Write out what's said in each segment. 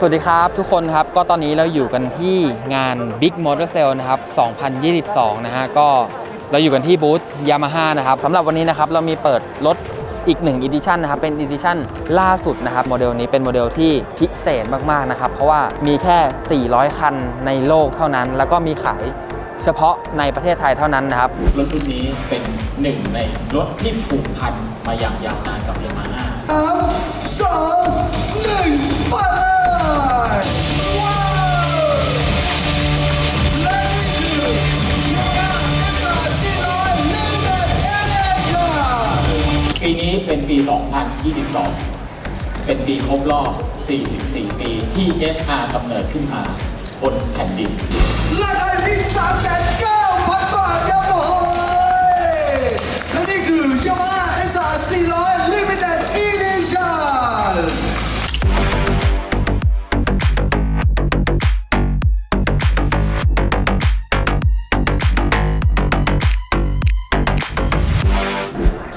สวัสดีครับทุกคนครับก็ตอนนี้เราอยู่กันที่งาน Big Motor Sale นะครับ 2022 นะฮะก็เราอยู่กันที่บูธ Yamaha นะครับสำหรับวันนี้นะครับเรามีเปิดรถอีกหนึ่งอีดิชันนะครับเป็นอีดิชันล่าสุดนะครับโมเดลนี้เป็นโมเดลที่พิเศษมากๆนะครับเพราะว่ามีแค่ 400 คันในโลกเท่านั้น แล้วก็มีขายเฉพาะในประเทศไทยเท่านั้นนะครับ รถรุ่นนี้เป็นหนึ่งในรถที่ผูกพันมาอย่างยาวนานกับยามาฮ่าสามสองหนึ่งไป ปี 2022 เป็นปีครบรอบ 44 ปีที่ SR กำเนิดขึ้นมาบนแผ่นดินและไอพีสามแสนเก้า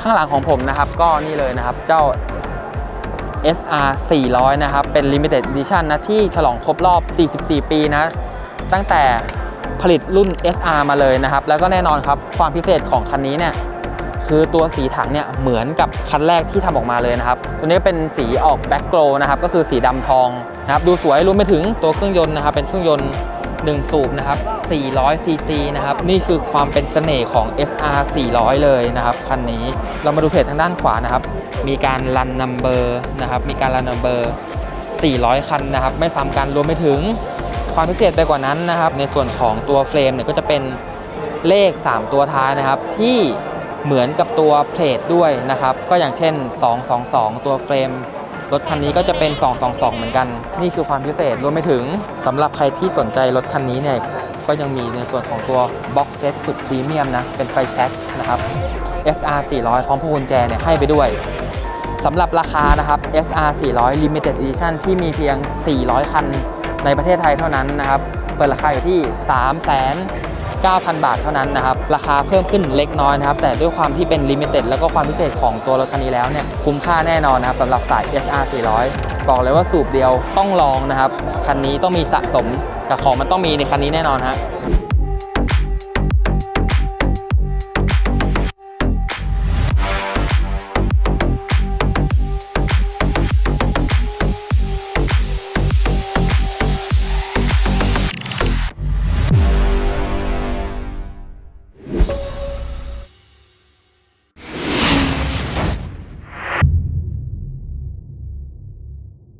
ข้างหลังของผมนะครับ ก็นี่เลยนะครับเจ้า SR 400 นะครับ เป็น Limited Edition นะ ที่ฉลองครบรอบ 44 ปีนะ ตั้งแต่ผลิตรุ่น SR มาเลยนะครับ แล้วก็แน่นอนครับ ความพิเศษของคันนี้เนี่ย คือตัวสีถังเนี่ย เหมือนกับคันแรกที่ทำออกมาเลยนะครับ ตัวนี้เป็นสีออกแบ็กโกลนะครับ ก็คือสีดำทองนะครับ ดูสวยรวมไปถึงตัวเครื่องยนต์นะครับ เป็นเครื่องยนต์ 1 สูบนะครับ400 ซีซีนะครับ นี่คือความเป็นเสน่ห์ของ SR 400 เลยนะครับ คันนี้ เรามาดูเพจทางด้านขวานะครับ มีการรันนัมเบอร์นะครับ มีการรันนัมเบอร์ 400 คันนะครับ ไม่ซ้ำกันรวมไปถึงความพิเศษไปกว่านั้นนะครับ ในส่วนของตัวเฟรมเนี่ยก็จะเป็นเลข 3 ตัวท้ายนะครับ ที่เหมือนกับตัวเพลทด้วยนะครับ ก็อย่างเช่น 222 ตัวเฟรม รถคันนี้ก็จะเป็น 222 เหมือนกัน นี่คือความพิเศษรวมไปถึงสำหรับใครที่สนใจรถคันนี้เนี่ยก็ยังมีในส่วนของตัว Box Set สุดพรีเมียมนะ เป็นไฟแช็กนะครับ SR 400 พร้อมพวงกุญแจเนี่ยให้ไปด้วยสำหรับราคานะครับ SR 400 Limited Edition ที่มีเพียง 400 คันในประเทศไทยเท่านั้นนะครับ เปิดราคาอยู่ที่3 9 0 0 0 9,000 บาทเท่านั้นนะครับ ราคาเพิ่มขึ้นเล็กน้อยนะครับ แต่ด้วยความที่เป็นลิมิเต็ดแล้วก็ความพิเศษของตัวรถคันนี้แล้วเนี่ย คุ้มค่าแน่นอนนะครับสำหรับสาย SR 400 บอกเลยว่าสูบเดียวต้องลองนะครับ คันนี้ต้องมีสะสมกับของมันต้องมีในคันนี้แน่นอนฮะ